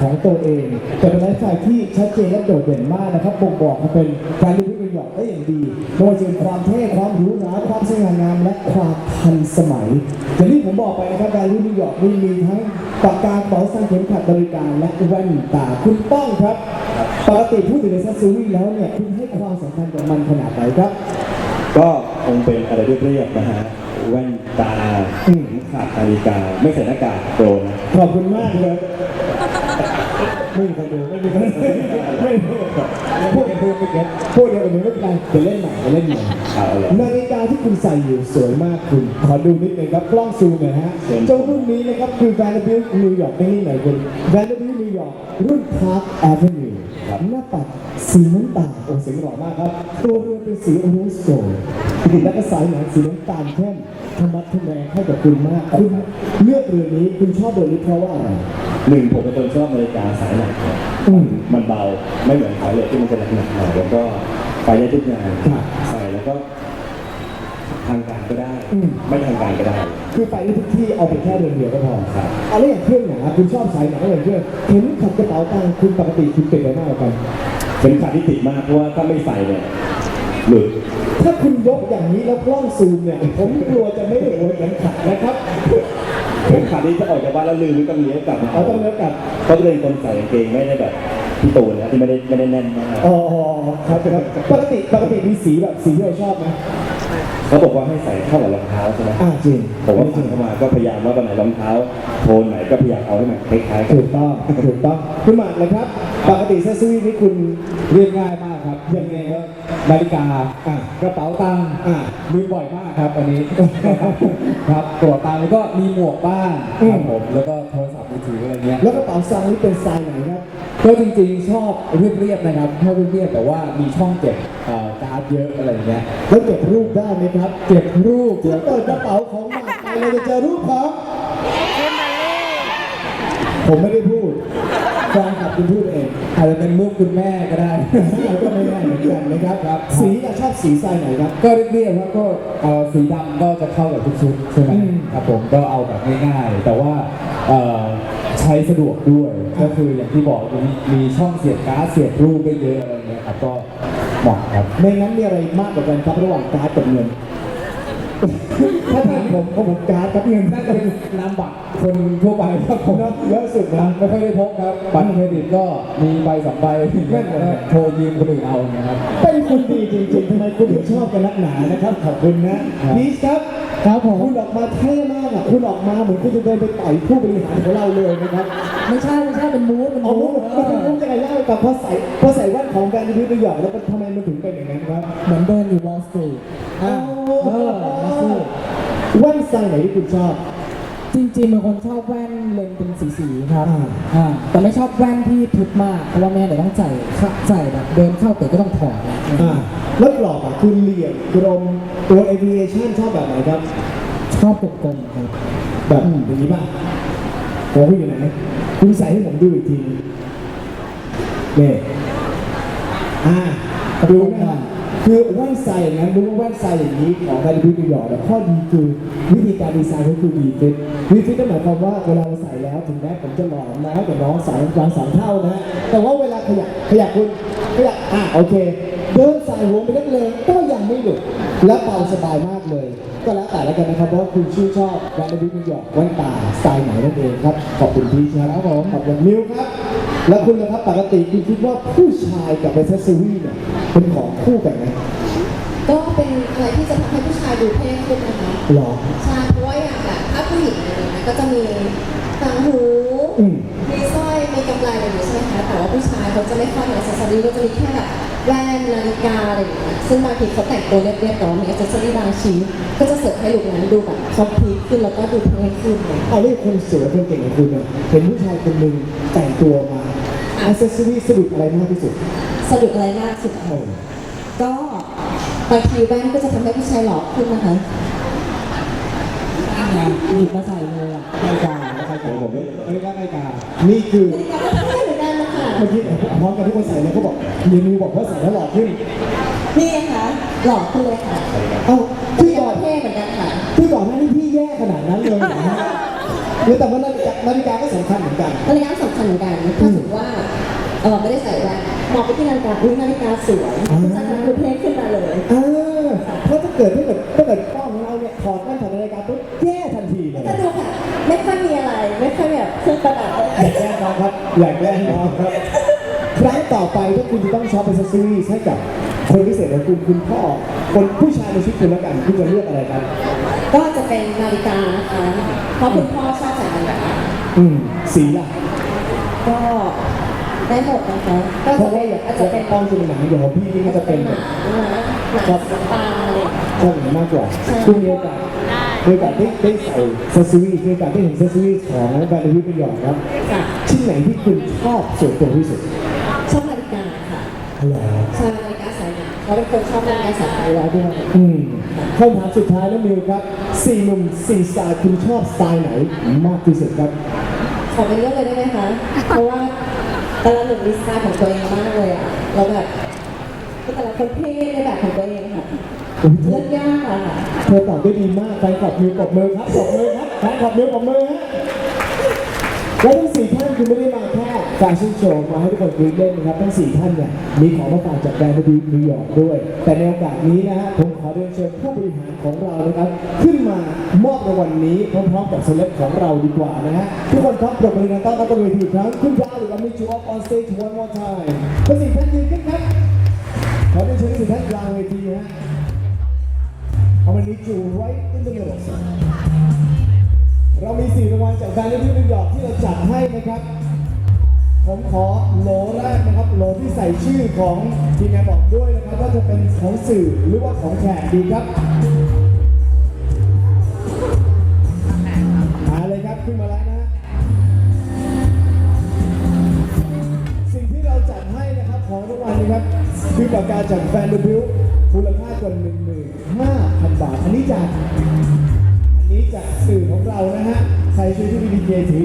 ของตัวเอง แต่เป็นไลฟ์สไตล์ที่ชัดเจนและโดดเด่นมากนะครับบ่งบอกมาเป็นการรีวิวนิวยอร์กได้อย่างดีไม่ว่าจะเป็นความเท่ความหรูหราความสง่างามและความทันสมัยอย่างที่ผมบอกไปนะครับการรีวิวนิวยอร์กนี่มีทั้งปากกากระเป๋าสังเข็มขัดบริการและแว่นตาคุณป้องครับปกติพูดถึงในซัสซูรี่แล้วเนี่ยคุณให้ความสำคัญกับมันขนาดไหนครับ ก็คงเป็นอะไรเรียบๆนะฮะแว่นตาอืมขาดนาฬิกาไม่ใส่หน้ากากโปรนะขอบคุณมากเลย ไม่มีใครดูไม่มีใครดูไม่มีพูดกันพูดไม่เก็ตพูดเดียวกันไม่เป็นไรจะเล่นใหม่จะเล่นใหม่เอาเลยนาฬิกาที่คุณใส่อยู่สวยมากคุณ ขอดูนิดนึงครับกล้องซูมหน่อยฮะเจ้ารุ่นนี้นะครับคือ Vanderbilt New York ไม่นี่ไหนคุณ Vanderbilt New York รุ่น Park Avenue หน้าปัดสีน้ำตาลโอ้สีหล่อมากครับ ตัวเรือเป็นสีโรสโกลด์และก็สายหนังสีน้ำตาลเข้ม ธรรมะทแมงให้กับคุณมาก คุณเลือกเรือนี้คุณชอบเรือนี้เพราะว่าอะไร หนึ่งผมเป็นคนชอบนาฬิกาสายหนักเนี่ยอืมมันเบาไม่เหมือนสายเหล็กที่มันจะหนักๆหน่อยแล้วก็ไปได้ทุกงานครับใส่แล้วก็ ทางการก็ได้ อืม ไม่ทางการก็ได้ คือไปได้ทุกที่เอาไปแค่เรือนเดียวก็พอครับเอาแล้วอย่างเครื่องหนังอะคุณชอบสายหนังอะไรเครื่องเห็นขับกระเป๋าตังค์คุณปกติคุณเป็นอะไรมากกว่ากัน เข็มขัดที่ติดมากเพราะว่าถ้าไม่ใส่เนี่ย หลุด ถ้าคุณยกอย่างนี้แล้วกล้องซูมเนี่ย ผมกลัวจะไม่ได้โอนเข็มขัดนะครับเข็มขัดที่จะออกจากบ้านแล้วลืมหรือต้องเลี้ยวกลับมาเอาต้องเลือกกันเขาะเป็นคนใส่กางเกงไม่ได้แบบพี่ตูนนะที่ไม่ได้ไม่ได้แน่นมากอ๋อครับครับปกติปกติมีสีแบบสีที่เราชอบไหม เขาบอกว่าให้ใส่เข้ากับรองเท้าใช่ไหมอ่าจริงผมว่าฟังเข้ามาก็พยายามว่าตอนไหนรองเท้า โทนไหนก็พยายามเอาให้มันคล้ายๆกันถูกต้องถูกต้องคุณหมากเลยครับ ปกติเซสซี่นี่คุณเรียกง่ายมากครับยังไงครับนาฬิกาอ่ากระเป๋าตังค์อ่าลืมบ่อยมากครับอันนี้ ครับตัวตังค์แล้วก็มีหมวกบ้างอืคมรับผมแล้วก็โทรศัพท์มือถืออะไรเงี้ยแล้วกระเป๋าซังนี่เป็นสไตล์ไหนครับ ก็จริงๆชอบเรียบๆนะครับชอบเรียบๆแต่ว่ามีช่องเก็บเอ่อการ์ดเยอะอะไรเงี้ยแล้วเก็บรูปได้ไหมครับ เก็บรูปเดี๋ยวเปิดกระเป๋าของหมากไปเราจะเจอรูปของผมไม่ได้พูดแฟนคลับคุณพูดเองอาจจะเป็นรูปคุณแม่ก็ได้ เราก็ไม่ได้เหมือนกันนะครับครับ สีอะชอบสีสไตล์ไหนครับ ก็เรียบๆครับก็เอ่อสีดำก็จะเข้ากับทุกชุดใช่ไหมอืม ครับผมก็เอาแบบง่ายๆ แต่ว่าเอ่อ ใช้สะดวกด้วย ก็คืออย่างที่บอกมีมีช่องเสียบการ์ดเสียบรูปได้เยอะอะไรเงี้ยครับก็เหมาะครับในนั้นมีอะไรมากกว่ากันครับระหว่างการ์ดกับเงิน ถ้าถามผมผมผมการ์ดกับเงินน่าจะเป็นนามบัตรคนทั่วไปครับผมนะเยอะสุดนะไม่ค่อยได้พกครับบัตรเครดิตก็มีใบสองใบนั่นนะโทรยืมคนอื่นเอาอย่างเงี้ยครับเป็นคนดีจริงๆทำไมคุณถึงชอบกันนักหนานะครับขอบคุณนะครับพีชครับ ครับผมคุณออกมาเท่มากอะคุณออกมาเหมือนคุณจะเดินไปต่อยผู้บริหารของเราเลยนะครับ ไม่ใช่ไม่ใช่เป็นมูดเป็นเอามูมุดกมันเป็นมุกยังไงเล่าให้ฟังพอใส่พอใส่แว่นของแบรนด์นิวยอร์กแล้วมันทำไมมันถึงเป็นอย่างนั้นครับเหมือนเดินอยู่วอลสตรีทอ้าวเออมาสิแว่นสไตล์ไหนที่คุณชอบ จริงๆเป็นคนชอบแว่นเลนส์เป็นสีๆครับอ่าอ่าแต่ไม่ชอบแว่นที่ทึบมากเพราะว่าแม่เดี๋ยวต้องใส่ค่ะใส่แบบเดินเข้าตึกก็ต้องถอดนะอ่าแล้วกรอบอะคุณเหลี่ยมกลมตัว aviation ชอบแบบไหนครับ ชอบกลมๆครับ แบบอย่างนี้ป่ะผมคุณอยู่ไหนคุณใส่ให้ผมดูอีกทีนี่อ่าดูนะคื คือแว่นใส่อย่างนั้นดูว่าแว่นใส่อย่างนี้ของการดิวนิวยอร์กเนี่ยข้อดีคือวิธีการดีไซน์ก็คือดีฟิตดีฟิตก็หมายความว่าเวลาเราใส่แล้วถึงแม้ผมจะหล่อน้อยกว่าน้องสาวกลางสามเท่านะฮะแต่ว่าเวลาขยับขยับคุณขยับอะโอเค เดินใส่หัวไปเล็กเลยก็ยังไม่หลุดและเบาสบายมากเลย ก็แล้วแต่แล้วกันนะครับว่าคุณชื่นชอบแบรนด์ดิวนิวยอร์กแว่นตาสไตล์ไหนนั่นเองครับขอบคุณพี่ครับผมขอบคุณมิวครับ แล้วคุณนะครับปกติคุณคิดว่าผู้ชายกับเอเซสซอรี่เนี่ยเป็นของคู่กันไหมก็เป็นอะไรที่จะทำให้ผู้ชายดูเท่ขึ้นนะคะหรอใช่เพราะว่าอย่างแบบถ้าผู้หญิงอะไรอย่างเงี้ยก็จะมีต่างหูอืมมีสร้อยมีกำไรอะไรอย่างเงี้ยใช่ไหมคะแต่ว่าผู้ชายเขาจะไม่ค่อยมีอ c เซสซอรี่ก็จะมีแค่แบบแว่นนาฬิกาอะไรอย่างเงี้ยซึ่งบางทีเขาแต่งตัวเรียบๆแต่ว่ามีอ c เซสซอรี่บางชิ้นก็จะเสริมให้ลุคนั้นดูแบบคอมพลีทขึ้นแล้วก็ดูเท่ขึ้นเลยเอาเรื่องคนสวยคนเก่งของคุณเนี่ยเห็นผู้ชายคนหนึ่งแต่งตัวมา อ c เซสซอรี่สะดุดอะไรมากที่สุดสะดุดอะไรมากสุดคะก็บางทีแว่นก็จะทำให้ผู้ชายหล่อขึ้นนะคะหยิบมาใส่เลยอะใกล้กาใกล้กาผมไม่เอ้ยใกล้กานี่คือนาฬิกาก็เท่เหมือนกันนะคะเมื่อกี้พร้อมกันทุกคนใส่เลยเขาบอกเยนิวบอกว่าใส่แล้วหล่อขึ้น นี่นะคะหล่อขึ้นเลยค่ะเอ้าพี่ที่หล่ก่ออนเท่เหมือนกันค่ะที่ก่อนหน้านี้พี่แย่ขนาดนั้นเลยเหรอฮะหรือแต่ว่านาฬิกานาฬิกาก็สำคัญเหมือนกันนาฬิกาสำคัญเหมือนกันถ้าสมมติว่าเออไม่ได้ใส่แว่นมองไปที่นาฬิกาอุ้ยนาฬิกาสวยอ่าจะทำดูเท่ขึ้นมาเลยอ่าเพราะถ้าเกิดถ้าเกิดถ้าเกิดกล้องของเราเนี่ยถอดแว่นถอดนาฬิกาปุ๊บแย่ทันทีเลยถ้าดูแบบไม่ค่อยมีอะไร ไม่ค่อยแบบเครื่องประดับอะไร อยากแกล้งน้องครับอยากแกล้งน้องครับ ครั้งต่อไปถ้าคุณจะต้องช็อปเป็นซีรีส์ให้กับคนพิเศษของคุณคุณพ่อคนผู้ชายในชีวิตคุณแล้วกันคุณจะเลือกอะไรครับ ก็จะเป็นนาฬิกานะคะ เพราะคุณพ่อชอบใส่นาฬิกาอืมสีล่ะก็ ได้หมดนะคะก็เพจะราะเป็ว่านอยากอาจจะจะเป็เป็นนตอนคุณหนังอย่างของพี่นี่ก็จะเป็นหแบนับงนะหนังสีตาอะไรอย่างเงี้ยชอบอย่างนี้มากกว่าใช่คุณมีโอกาสมีโอกาสได้ได้ใส่ซซีรีส์มีโอกาสได้เห็นซซีรีส์ของแบรนด์วิทย์ประโยชน์ครับ ค่ะชิ้นไหนที่คุณชอบส่วนตัวที่สุดชอบนาฬิกาค่ะอะไรใช่นาฬิกาสายหนังเราเป็นคนชอบนาฬิกาสายหนังอยู่แล้วด้วยอืมคำถามสุดท้ายแล้วมิวครับสี่หนุ่มสี่สไตล์คุณชอบสไตล์ไหนมากที่สุดครับขอเป็นเรื่องเลยได้ไหมคะเพราะว่า แต่ละหนุ่มมีสไตล์ของตัวเองมากเลยอะเราแบบแต่ละคนเท่ในแบบของตัวเองค่ะเลือกยากอะค่ะเธอตอบได้ดีมากไปกับมิวปรบมือครับปรบมือครับไปกับมิวปรบมือฮะแล้วทั้งสี่ท่านคือไม่ได้มาแค่ แฟชั่นชว์มาให้ทุกคนกรี๊ดเล่นนะครับทั้งสี่ท่านเนี่ยมีของมาฝากจากแบรนด์วิวนิวยอร์กด้วย แต่ในโอกาสนี้นะฮะผมขอเรียนเชิญผู้บริหารของเรานะครับ ขึ้นมามอบรางวัลนี้พร้อมๆกับเซเลบของเราดีกว่านะฮะทุกคนครับปรบมือกันต้อนรับบนเวทีอีกครั้งคุณยาวหรือว่ามิจูออฟออนสเตจ one more time ทั้งสี่ท่านยืนขึ้นครับขอเรียนเชิญทั้งสี่ท่านกลางเวทีฮะเอาวันนี้จู right in the middle เรามีสี่รางวัลจากแบรนด์ที่นิวยอร์กที่เราจัดให้นะครับ ผมขอโหลแรกนะครับโหลที่ใส่ชื่อของทีมงานบอกด้วยนะครับว่าจะเป็นของสื่อหรือว่าของแขกดีครับมาเลยครับขึ้นมาแล้วนะฮะสิ่งที่เราจัดให้นะครับของรางวัลนะครับคือปากกาจากแฟนดูบิวมูลค่ากว่า15,000บาท อันนี้จากอันนี้จากสื่อของเรานะฮะใครช่วยที่ดีเจถือ